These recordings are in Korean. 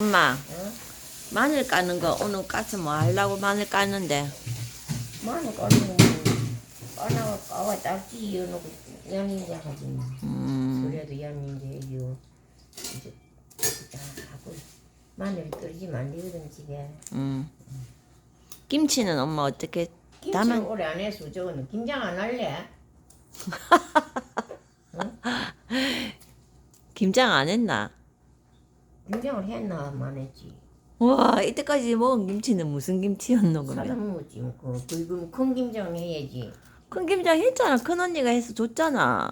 엄마 어? 마늘 까는 거 오늘 까서 뭐 하려고 마늘 깠는데 마늘 까는 까나 까와 딱지 이어놓고 양인자 하지 뭐. 음, 그래도 양인자 이어 이제 딱 하고 마늘이 떨어지면 안 되거든 집에. 음. 김치는 엄마 어떻게 김치를 다만 오래 안 해서 저거는 김장 안 할래? 김장 안 했나? 김장을 했나만 했지. 와 이때까지 먹은 김치는 무슨 김치였노 그러면? 먹었지 뭐. 그, 그, 큰 김장 해야지. 큰 김장 했잖아 큰 언니가 해서 줬잖아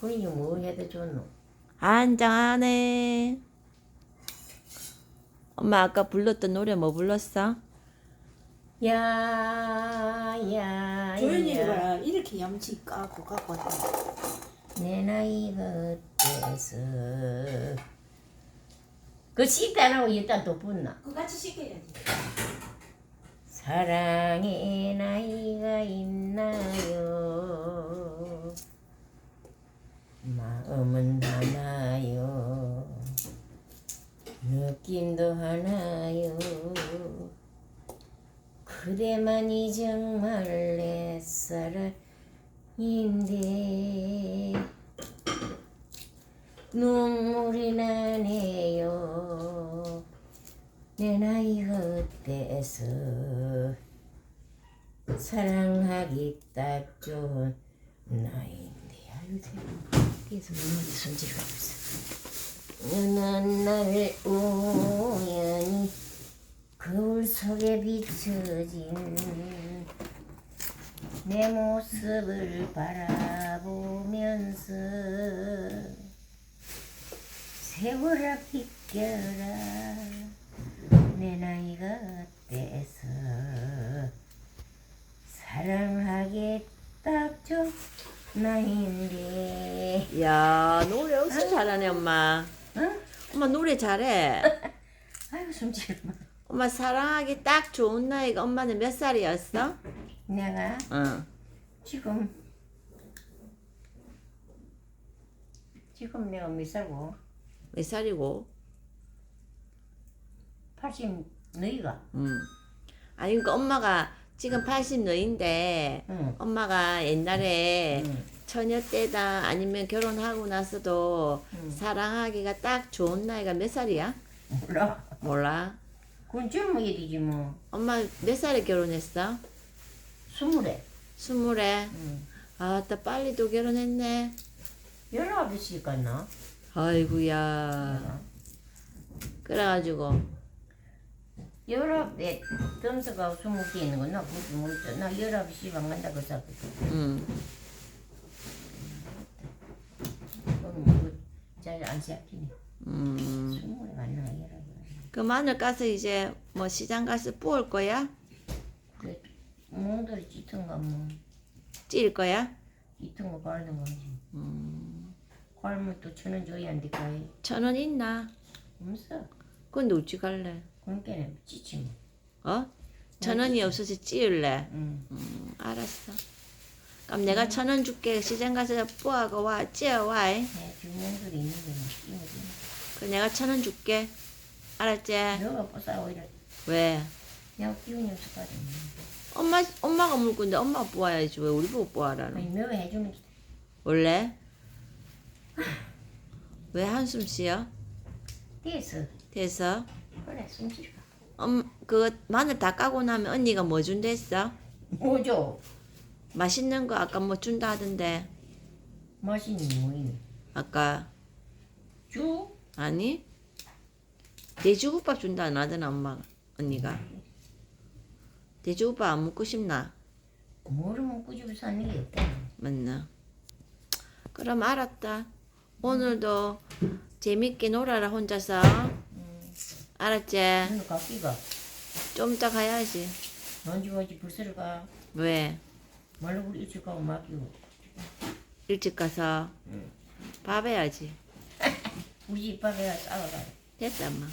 그러니 뭐 해도 좋노. 한장하네 엄마 아까 불렀던 노래 뭐 불렀어? 야야 야 조연이가 이렇게 염치 까고 갖고 왔다. 내 나이 그때서 그 식단하고 일단 또 붙나? 그거 같이 시켜야지. 사랑의 나이가 있나요? 마음은 하나요. 느낌도 하나요? 그대만이 정말 내 사랑인데 눈물이 나네요. 내 나이 헛돼서 사랑하기 딱 좋은 나이인데 아유 그래서 눈물이 손질하고 있어 어느 날 우연히 거울 속에 비춰진 내 모습을 바라보면서 세월아 비껴라. 내 나이가 어때서? 사랑하기 딱 좋은 나이인데. 이야 노래 엄청 잘하네 엄마. 응? 엄마 노래 잘해. 아유 숨질 마 엄마 사랑하기 딱 좋은 나이가 엄마는 몇 살이었어? 내가 응. 지금 지금 내가 몇 살고 몇 살이고? 80 너희가 응. 아니 그러니까 엄마가 지금 80 너인데 응. 엄마가 옛날에 응. 처녀 때다 아니면 결혼하고 나서도 응. 사랑하기가 딱 좋은 나이가 몇 살이야? 몰라 몰라. 그건 젊어야 되지 뭐 엄마 몇 살에 결혼했어? 스물에 스물에. 응. 아따 빨리도 결혼했네. 열아홉이 갔나 아이구야. 그래가지고 열아홉 에 점수가 스무 개 있는 거나 그것도 모르죠 나 열아홉 시방 간다 그 사람 응. 그건 뭐잘안 시작히네 음. 스물에 갔나 열아홉 그 마늘 까서 이제 뭐 시장 가서 부을 거야? 그 몽돌이 짙은가 뭐찔 거야? 짙은 거 바르는 거지 음. 갈면 또 천 원 줘야 안 될까 해천원 있나? 없어 근데 어찌 갈래? 그러니까 찌치 뭐 어? 천 원이 없어서 찌을래? 응. 음, 알았어. 그럼 내가 천 원 줄게. 시장 가서 뿌하고 와, 찌어와. 내 주몽돌이 있는 거는 찌우지 그 내가 천 원 줄게. 알았지? 너가 뽀싸 오히려 왜? 내가 기운이 없을까지 엄마, 엄마가 물 건데 엄마가 뿌어야지. 왜 우리 보고 뿌하라는? 아니 너가 해주면 원래? 왜 한숨 쉬어? 됐어 돼서? 그래 숨쉬가 엄, 그 마늘 다 까고 나면 언니가 뭐 준댔어? 뭐죠 맛있는 거 아까 뭐 준다 하던데. 맛있는 뭐이네 아까 주? 아니? 돼지국밥 준다 안 하더나 엄마가 언니가 돼지국밥 안 먹고 싶나? 뭐를 먹고 집에 사는 게 없다 맞나? 그럼 알았다 오늘도 재밌게 놀아라 혼자서. 알았지? 너는 가기가. 좀 이따 가야지. 언제 와지 불스를 가. 왜? 말로 우리 일찍 가고 맡기고 일찍 가서 응. 밥 해야지. 우리 집 밥에 싸워라. 됐다 엄마.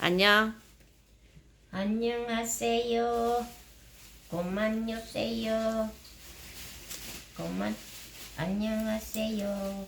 안녕. 안녕하세요. 그만 요세요. 그만 안녕하세요